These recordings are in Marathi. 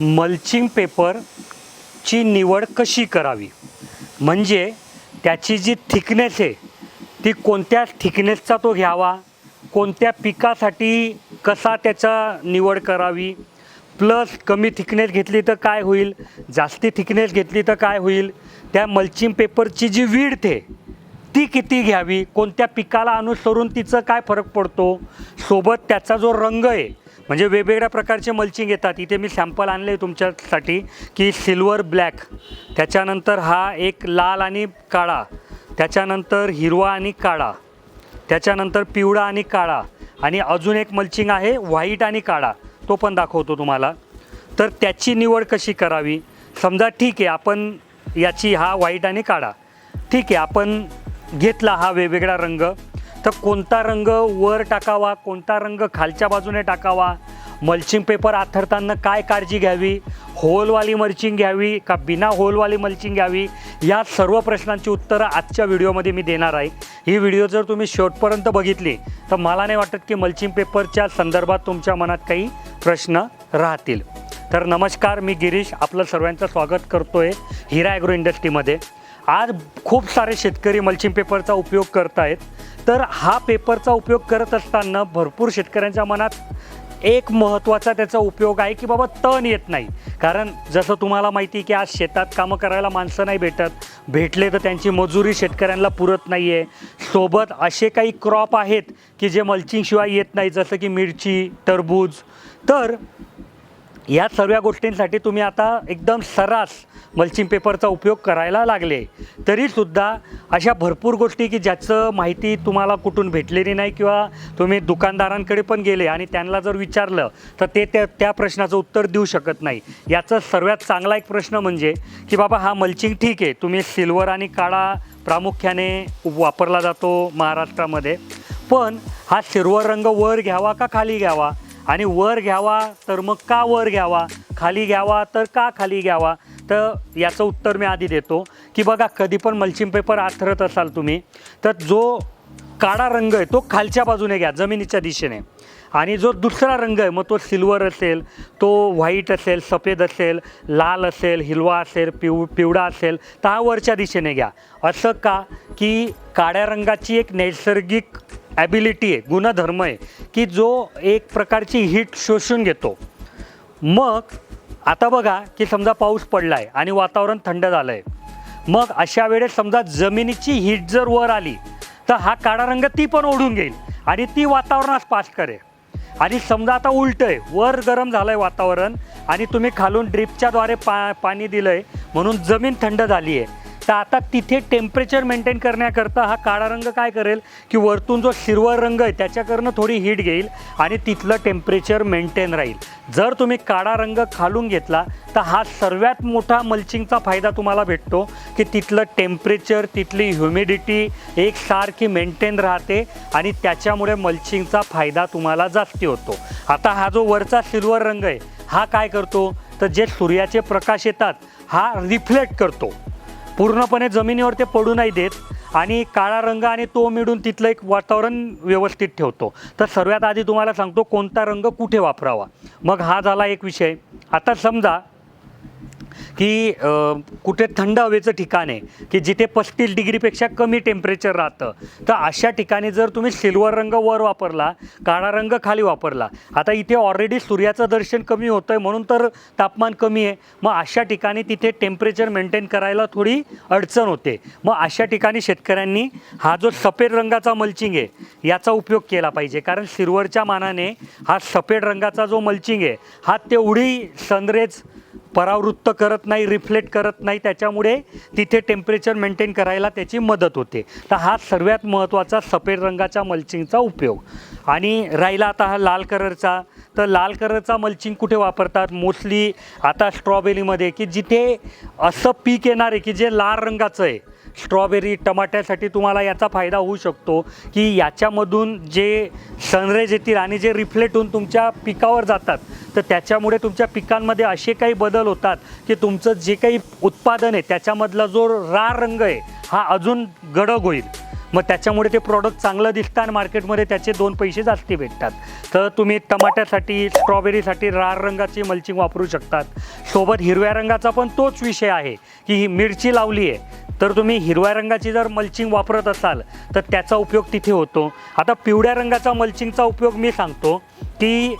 मल्चिंग पेपरची निवड कशी करावी? म्हणजे त्याची जी थिकनेस आहे ती कोणत्या थिकनेसचा तो घ्यावा? कोणत्या पिकासाठी कसा त्याचा निवड करावी? प्लस कमी थिकनेस घेतली तर काय होईल? जास्ती थिकनेस घेतली तर काय होईल? त्या मल्चिंग पेपरची जी वीड ते ती किती घ्यावी कोणत्या पिकाला अनुसरून तिचं काय फरक पडतो सोबत त्याचा जो रंग आहे म्हणजे वेगवेगळ्या प्रकारचे मल्चिंग येतात. इथे मी सॅम्पल आणले तुमच्यासाठी की सिल्वर ब्लॅक त्याच्यानंतर हा एक लाल आणि काळा. त्याच्यानंतर हिरवा आणि काळा. त्याच्यानंतर पिवळा आणि काळा. आणि अजून एक मल्चिंग आहे व्हाईट आणि काळा. तो पण दाखवतो तुम्हाला. तर त्याची निवड कशी करावी? समजा ठीक आहे आपण याची हा व्हाईट आणि काळा. ठीक आहे आपण घेतला हा वेगवेगळा रंग. तर कोणता रंग वर टाकावा कोणता रंग खालच्या बाजूने टाकावा? मल्चिंग पेपर आथरताना काय काळजी घ्यावी? होलवाली मल्चिंग घ्यावी का बिना होलवाली मल्चिंग घ्यावी? या सर्व प्रश्नांची उत्तरं आजच्या व्हिडिओमध्ये मी देणार आहे. ही व्हिडिओ जर तुम्ही शेवटपर्यंत बघितली तर मला नाही वाटत की मल्चिंग पेपरच्या संदर्भात तुमच्या मनात काही प्रश्न राहतील. तर नमस्कार मी गिरीश. आपलं सर्वांचं स्वागत करतो आहे हिरा ॲग्रो इंडस्ट्रीमध्ये आज खूप सारे शेतकरी मल्चिंग पेपरचा उपयोग करत आहेत तर हा पेपरचा उपयोग करत असताना भरपूर शेतकऱ्यांच्या मनात एक महत्त्वाचा त्याचा उपयोग आहे की बाबा तण येत नाही. कारण जसं तुम्हाला माहिती आहे की आज शेतात कामं करायला माणसं नाही भेटत. भेटले तर त्यांची मजुरी शेतकऱ्यांना पुरत नाही आहे सोबत असे काही क्रॉप आहेत की जे मल्चिंगशिवाय येत नाही जसं की मिरची टरबूज. तर या सर्व गोष्टींसाठी तुम्ही आता एकदम सर्रास मल्चिंग पेपरचा उपयोग करायला लागले. तरीसुद्धा अशा भरपूर गोष्टी की ज्याचं माहिती तुम्हाला कुठून भेटलेली नाही किंवा तुम्ही दुकानदारांकडे पण गेले आणि त्यांना जर विचारलं तर ते त्या त्या प्रश्नाचं उत्तर देऊ शकत नाही. याचं सर्वात चांगला एक प्रश्न म्हणजे की बाबा हा मल्चिंग ठीक आहे तुम्ही सिल्वर आणि काळा प्रामुख्याने वापरला जातो महाराष्ट्रामध्ये. पण हा सिल्वर रंग वर घ्यावा का खाली घ्यावा? आणि वर घ्यावा तर मग का वर घ्यावा? खाली घ्यावा तर का खाली घ्यावा? तर याचं उत्तर मी आधी देतो. की बघा कधी पण मल्चिंग पेपर आथरत असाल तुम्ही तर जो काळा रंग आहे तो खालच्या बाजूने घ्या जमिनीच्या दिशेने. आणि जो दुसरा रंग आहे मग तो सिल्वर असेल तो व्हाईट असेल सफेद असेल लाल असेल हिरवा असेल पिव पिवळा असेल तर हा वरच्या दिशेने घ्या. असं का? की काळ्या रंगाची एक नैसर्गिक ॲबिलिटी आहे गुणधर्म आहे की जो एक प्रकारची हीट शोषून घेतो. मग आता बघा की समजा पाऊस पडला आहे आणि वातावरण थंड झालं आहे मग अशा वेळेस समजा जमिनीची हीट जर वर आली तर हा काळा रंग ती पण ओढून घेईल आणि ती वातावरणास पास करेल. आणि समजा आता उलटं आहे वर गरम झालं आहे वातावरण आणि तुम्ही खालून ड्रिपच्याद्वारे पा पाणी दिलं आहे म्हणून जमीन थंड झाली आहे तर आता तिथे टेम्परेचर मेंटेन करण्याकरता हा काळा रंग काय करेल की वरतून जो सिल्वर रंग आहे त्याच्याकडनं थोडी हीट घेईल आणि तिथलं टेम्परेचर मेंटेन राहील. जर तुम्ही काळा रंग खालून घेतला तर हा सर्वात मोठा मल्चिंगचा फायदा तुम्हाला भेटतो की तिथलं टेम्परेचर तिथली ह्युमिडिटी एकसारखी मेंटेन राहते आणि त्याच्यामुळे मल्चिंगचा फायदा तुम्हाला जास्ती होतो. आता हा जो वरचा सिल्वर रंग आहे हा काय करतो? तर जे सूर्याचे प्रकाश येतात हा रिफ्लेक्ट करतो. पूर्णपणे जमिनीवर ते पडू नाही देत आणि काळा रंग आणि तो मिळून तिथलं एक वातावरण व्यवस्थित ठेवतो. तर सर्वात आधी तुम्हाला सांगतो कोणता रंग कुठे वापरावा. मग हा झाला एक विषय. आता समजा की कुठे थंड हवेचं ठिकाण आहे की जिथे पस्तीस डिग्रीपेक्षा कमी टेम्परेचर राहतं तर अशा ठिकाणी जर तुम्ही सिल्वर रंग वर वापरला काळा रंग खाली वापरला आता इथे ऑलरेडी सूर्याचं दर्शन कमी होतं आहे म्हणून तर तापमान कमी आहे मग अशा ठिकाणी तिथे टेम्परेचर मेंटेन करायला थोडी अडचण होते. मग अशा ठिकाणी शेतकऱ्यांनी हा जो सफेद रंगाचा मल्चिंग आहे याचा उपयोग केला पाहिजे कारण सिल्वरच्या मानाने हा सफेद रंगाचा जो मल्चिंग आहे हा तेवढी सनरेज परावृत्त करत नाही रिफ्लेक्ट करत नाही त्याच्यामुळे तिथे टेम्परेचर मेंटेन करायला त्याची मदत होते. तर हा सर्वात महत्त्वाचा सफेद रंगाच्या मल्चिंगचा उपयोग. आणि राहिला आता हा लाल कलरचा. तर लाल कलरचा मल्चिंग कुठे वापरतात? मोस्टली आता स्ट्रॉबेरीमध्ये की जिथे असं पीक येणार आहे की जे लाल रंगाचं आहे स्ट्रॉबेरी टमाट्यासाठी तुम्हाला याचा फायदा होऊ शकतो की याच्यामधून जे सनरेज येतील आणि जे रिफ्लेक्ट होऊन तुमच्या पिकावर जातात तर त्याच्यामुळे तुमच्या पिकांमध्ये असे काही बदल होतात की तुमचं जे काही उत्पादन आहे त्याच्यामधला जो रार रंग आहे हा अजून गडग होईल. मग त्याच्यामुळे ते प्रॉडक्ट चांगलं दिसतं आणि मार्केटमध्ये त्याचे दोन पैसे जास्ती भेटतात. तर तुम्ही टमाट्यासाठी स्ट्रॉबेरीसाठी रार रंगाची मल्चिंग वापरू शकतात. सोबत हिरव्या रंगाचा पण तोच विषय आहे की ही मिरची लावली आहे. तर तुम्ही हिरव्या रंगाची जर मल्चिंग वापरत असाल तर त्याचा उपयोग तिथे होतो. आता पिवळ्या रंगाचा मल्चिंगचा उपयोग मी सांगतो की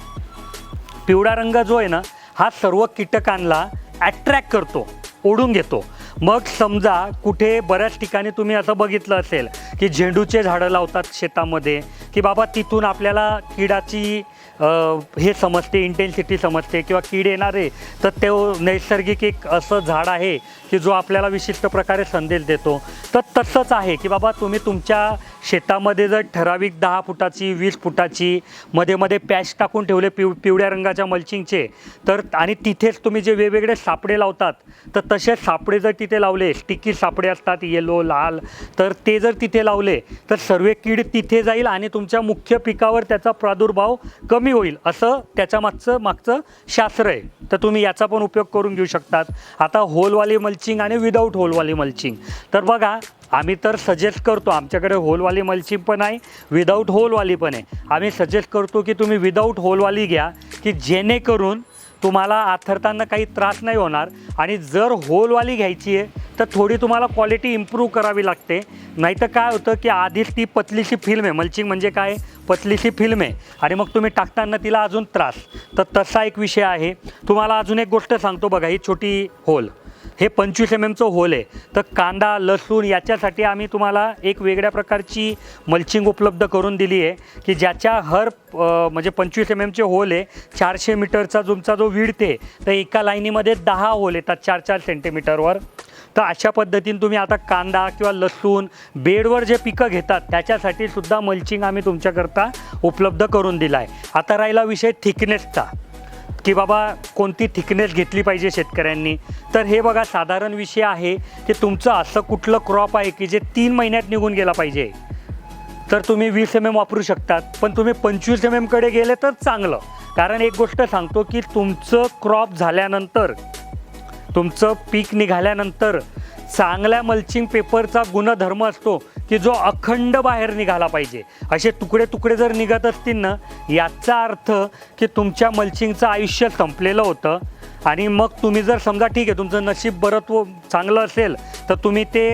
पिवळा रंग जो आहे ना हा सर्व कीटकांना ॲट्रॅक्ट करतो ओढून घेतो. मग समजा कुठे बऱ्याच ठिकाणी तुम्ही असं बघितलं असेल की झेंडूचे झाडं लावतात शेतामध्ये की बाबा तिथून आपल्याला किडाची हे समजते इंटेन्सिटी समजते किंवा कीड येणारे तर ते नैसर्गिक एक असं झाड आहे की जो आपल्याला विशिष्ट प्रकारे संदेश देतो. तर तसंच आहे की बाबा तुम्ही तुमच्या शेतामध्ये जर ठराविक दहा फुटाची वीस फुटाची मध्ये मध्ये पॅच टाकून ठेवले पिव पिवळ्या रंगाच्या मल्चिंगचे तर आणि तिथेच तुम्ही जे वेगवेगळे सापडे लावतात तर तसे सापडे जर तिथे लावले स्टिकी सापडे असतात येलो लाल तर ते जर तिथे लावले तर सर्व कीड तिथे जाईल आणि तुमच्या मुख्य पिकावर त्याचा प्रादुर्भाव कमी होईल असं त्याच्या मागचं मागचं शास्त्र आहे. तर तुम्ही याचा पण उपयोग करून घेऊ शकतात. आता होलवाली मल्चिंग आणि विदाऊट होलवाली मल्चिंग तर बघा आम्ही तर सजेस्ट करतो आमच्याकडे होलवाली मल्चिंग पण आहे विदाऊट होलवाली पण आहे. आम्ही सजेस्ट करतो की तुम्ही विदाऊट होलवाली घ्या की जेणेकरून तुम्हाला आथरताना काही त्रास नाही होणार. आणि जर होलवाली घ्यायची आहे तर थोडी तुम्हाला क्वालिटी इम्प्रूव्ह करावी लागते. नाही तर काय होतं की आधीच ती पतलीशी फिल्म आहे. मल्चिंग म्हणजे काय? पतलीशी फिल्म. आहे आणि मग तुम्ही टाकताना तिला अजून त्रास. तर तसा एक विषय आहे. तुम्हाला अजून एक गोष्ट सांगतो बघा ही छोटी होल. हे पंचवीस एम एमचं होल आहे. तर कांदा लसूण याच्यासाठी आम्ही तुम्हाला एक वेगळ्या प्रकारची मल्चिंग उपलब्ध करून दिली आहे की ज्याच्या हर म्हणजे पंचवीस एम एमचे होल आहे चारशे मीटरचा तुमचा जो विडते तर एका लाईनीमध्ये दहा होल येतात चार चार सेंटीमीटरवर तर अशा पद्धतीने तुम्ही आता कांदा किंवा लसूण बेडवर जे पिकं घेतात त्याच्यासाठी सुद्धा मल्चिंग आम्ही तुमच्याकरता उपलब्ध करून दिला आहे आता राहिला विषय थिकनेसचा की बाबा कोणती थिकनेस घेतली पाहिजे शेतकऱ्यांनी? तर हे बघा साधारण विषय आहे की तुमचं असं कुठलं क्रॉप आहे की जे तीन महिन्यात निघून गेला पाहिजे? तर तुम्ही वीस एम एम वापरू शकतात पण तुम्ही पंचवीस एम एमकडे गेले तर चांगलं. कारण एक गोष्ट सांगतो की तुमचं क्रॉप झाल्यानंतर तुमचं पीक निघाल्यानंतर चांगल्या मल्चिंग पेपरचा गुणधर्म असतो की जो अखंड बाहेर निघाला पाहिजे. असे तुकडे तुकडे जर निघत असतील ना याचा अर्थ की तुमच्या मल्चिंगचं आयुष्य संपलेलं होतं. आणि मग तुम्ही जर समजा ठीक आहे तुमचं नशीब बरं चांगलं असेल तर तुम्ही ते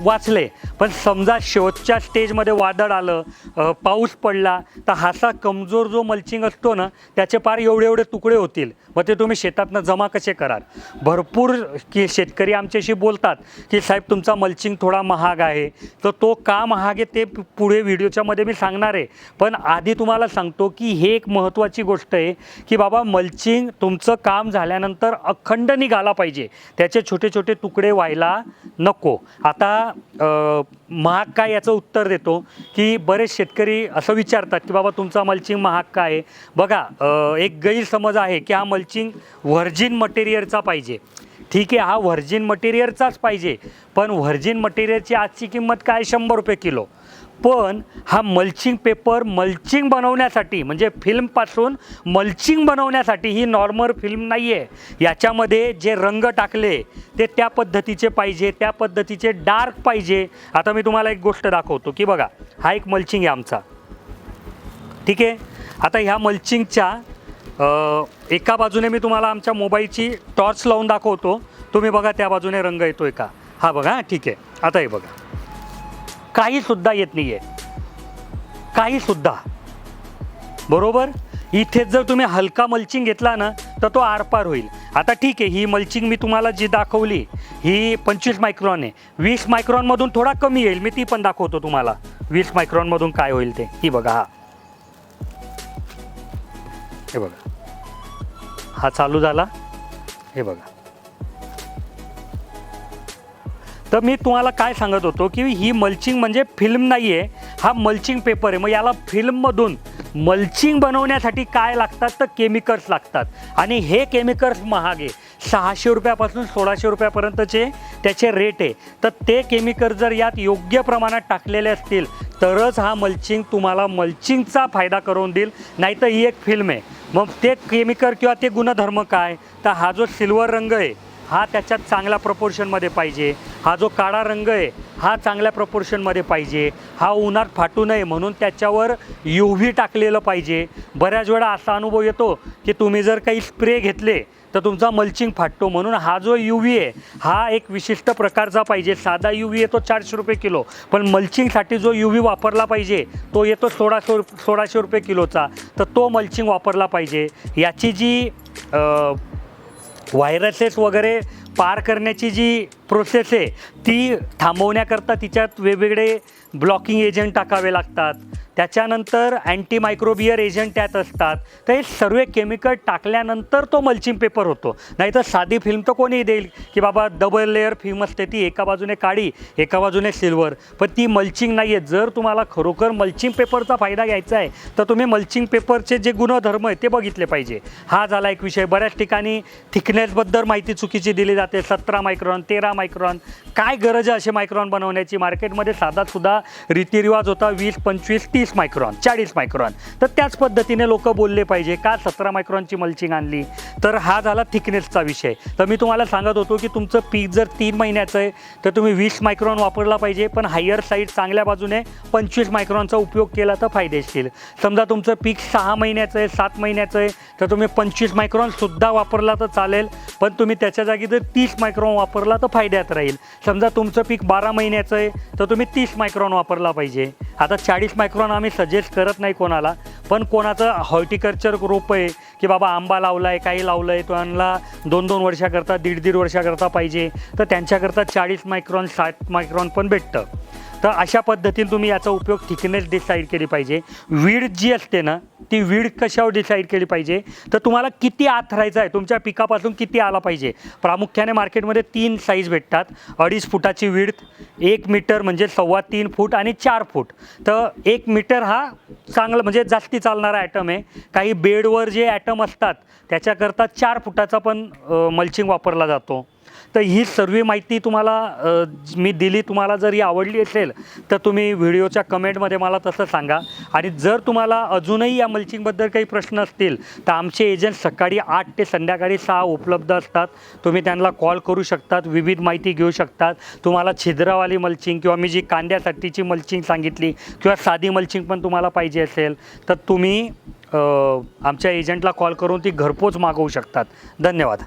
वाचले. पण समजा शेवटच्या स्टेजमध्ये वादळ आलं पाऊस पडला तर हासा कमजोर जो मल्चिंग असतो ना त्याचे पार एवढे एवढे तुकडे होतील. मग ते तुम्ही शेतातनं जमा कसे कराल? भरपूर की शेतकरी आमच्याशी बोलतात की साहेब तुमचा मल्चिंग थोडा महाग आहे. तर तो का महाग आहे ते पुढे व्हिडिओच्या मध्ये मी सांगणार आहे. पण आधी तुम्हाला सांगतो की हे एक महत्त्वाची गोष्ट आहे की बाबा मल्चिंग तुमचं काम झाल्यानंतर अखंड निघाला पाहिजे. त्याचे छोटे छोटे तुकडे व्हायला नको. आता अ, महाग काय याचं उत्तर देतो की बरेच शेतकरी असं विचारतात की बाबा तुमचा मल्चिंग महाग काय आहे? बघा अ, एक गैरसमज आहे की हा मल्चिंग व्हर्जिन मटेरियलचा पाहिजे. ठीक आहे हा व्हर्जिन मटेरियलचाच पाहिजे. पण व्हर्जिन मटेरियलची आजची किंमत काय? शंभर रुपये किलो. पण हा मल्चिंग पेपर मल्चिंग बनवण्यासाठी म्हणजे फिल्मपासून मल्चिंग बनवण्यासाठी ही नॉर्मल फिल्म नाही आहे याच्यामध्ये जे रंग टाकले ते त्या पद्धतीचे पाहिजे त्या पद्धतीचे डार्क पाहिजे. आता मी तुम्हाला एक गोष्ट दाखवतो की बघा हा एक मल्चिंग आहे आमचा. ठीक आहे? आता ह्या मल्चिंगच्या एका बाजूने मी तुम्हाला आमच्या मोबाईलची टॉर्च लावून दाखवतो. तुम्ही बघा त्या बाजूने रंग येतोय का? हा बघा ठीक आहे. आता हे बघा. काहीसुद्धा येत नाही आहे काहीसुद्धा बरोबर? इथेच जर तुम्ही हलका मल्चिंग घेतला ना तर तो आरपार होईल. आता ठीक आहे ही मल्चिंग मी तुम्हाला जी दाखवली ही पंचवीस मायक्रॉन आहे. वीस मायक्रॉनमधून थोडा कमी येईल मी ती पण दाखवतो तुम्हाला. वीस मायक्रॉनमधून काय होईल ते. ही बघा हा. हे बघा. हा चालू झाला. हे बघा. तर मी तुम्हाला काय सांगत होतो की ही मल्चिंग म्हणजे फिल्म नाही आहे हा मल्चिंग पेपर आहे. मग याला फिल्ममधून मल्चिंग बनवण्यासाठी काय लागतात? तर केमिकल्स लागतात. आणि हे केमिकल्स महाग आहे सहाशे रुपयापासून सोळाशे रुपयापर्यंतचे त्याचे रेट आहे. तर ते केमिकल जर यात योग्य प्रमाणात टाकलेले असतील तरच हा मल्चिंग तुम्हाला मल्चिंगचा फायदा करून देईल. नाही तर ही एक फिल्म आहे. मग ते केमिकल किंवा ते गुणधर्म काय? तर हा जो सिल्वर रंग आहे हा त्याच्यात चांगल्या प्रपोर्शनमध्ये पाहिजे. हा जो काळा रंग आहे हा चांगल्या प्रपोर्शनमध्ये पाहिजे. हा उन्हात फाटू नये म्हणून त्याच्यावर यू व्ही टाकलेलं पाहिजे. बऱ्याच वेळा असा अनुभव येतो की तुम्ही जर काही स्प्रे घेतले तर तुमचा मल्चिंग फाटतो म्हणून हा जो यू व्ही आहे हा एक विशिष्ट प्रकारचा पाहिजे. साधा यू व्ही येतो चारशे रुपये किलो पण मल्चिंगसाठी जो यू व्ही वापरला पाहिजे तो येतो सोळाशे सोळाशे रुपये किलोचा. तर तो मल्चिंग वापरला पाहिजे. याची जी व्हायरसेस वगैरे पार करण्याची जी प्रोसेस आहे ती थांबवण्याकरता तिच्यात वेगवेगळे ब्लॉकिंग एजंट टाकावे लागतात. त्याच्यानंतर अँटी मायक्रोबियर एजंट त्यात असतात. तर हे सर्व केमिकल टाकल्यानंतर तो मल्चिंग पेपर होतो. नाहीतर साधी फिल्म तर कोणीही देईल की बाबा डबल लेअर फिल्म असते ती एका बाजूने काळी एका बाजूने सिल्वर पण ती मल्चिंग नाही आहे जर तुम्हाला खरोखर मल्चिंग पेपरचा फायदा घ्यायचा आहे तर तुम्ही मल्चिंग पेपरचे जे गुणधर्म आहे ते बघितले पाहिजे. हा झाला एक विषय. बऱ्याच ठिकाणी थिकनेसबद्दल माहिती चुकीची दिली जाते. सतरा मायक्रॉन तेरा मायक्रॉन काय गरज आहे असे मायक्रॉन बनवण्याची? मार्केटमध्ये साधासुद्धा रीतिरिवाज होता. वीस पंचवीस तीस तीस मायक्रॉन चाळीस मायक्रॉन. तर त्याच पद्धतीने लोक बोलले पाहिजे का सतरा मायक्रॉनची मल्चिंग आणली? तर हा झाला थिकनेसचा विषय. तर मी तुम्हाला सांगत होतो की तुमचं पीक जर तीन महिन्याचं आहे तर तुम्ही वीस मायक्रॉन वापरला पाहिजे पण हायर साईड चांगल्या बाजूने पंचवीस मायक्रॉनचा उपयोग केला तर फायदेशीर. समजा तुमचं पीक सहा महिन्याचं आहे सात महिन्याचं आहे तर तुम्ही पंचवीस मायक्रॉनसुद्धा वापरला तर चालेल पण तुम्ही त्याच्या जागी जर तीस मायक्रॉन वापरला तर फायद्यात राहील. समजा तुमचं पीक बारा महिन्याचं आहे तर तुम्ही तीस मायक्रॉन वापरला पाहिजे. आता चाळीस मायक्रॉन आम्ही सजेस्ट करत नाही कोणाला पण कोणाचं हॉर्टिकल्चर रोप आहे की बाबा आंबा लावला आहे काही लावलं आहे त्यांना दोन दोन वर्षाकरता दीड दीड वर्षाकरता पाहिजे तर त्यांच्याकरता चाळीस मायक्रॉन साठ मायक्रॉन पण भेटतं. तर अशा पद्धतीने तुम्ही याचा उपयोग थिकनेस डिसाईड केली पाहिजे. वीड जी असते ना ती वीड कशावर डिसाईड केली पाहिजे? तर तुम्हाला किती आत आहे? तुमच्या पिकापासून किती आला पाहिजे? प्रामुख्याने मार्केटमध्ये तीन साईज भेटतात. अडीच फुटाची विड्थ एक मीटर म्हणजे सव्वा तीन फूट आणि चार फूट. तर एक मीटर हा चांगला म्हणजे जास्ती चालणारा ॲटम आहे. काही बेडवर जे ॲटम असतात त्याच्याकरता चार फुटाचा पण मल्चिंग वापरला जातो. तर ही सर्व माहिती तुम्हाला मी दिली तुम्हाला जर ही आवडली असेल तर तुम्ही व्हिडिओच्या कमेंटमध्ये मला तसं सांगा. आणि जर तुम्हाला अजूनही या मल्चिंगबद्दल काही प्रश्न असतील तर आमचे एजंट सकाळी आठ ते संध्याकाळी सहा उपलब्ध असतात. तुम्ही त्यांना कॉल करू शकतात विविध माहिती घेऊ शकतात. तुम्हाला छिद्रावाली मल्चिंग किंवा मी जी कांद्यासाठीची मल्चिंग सांगितली किंवा साधी मल्चिंग पण तुम्हाला पाहिजे असेल तर तुम्ही आमच्या एजंटला कॉल करून ती घरपोच मागवू शकतात. धन्यवाद.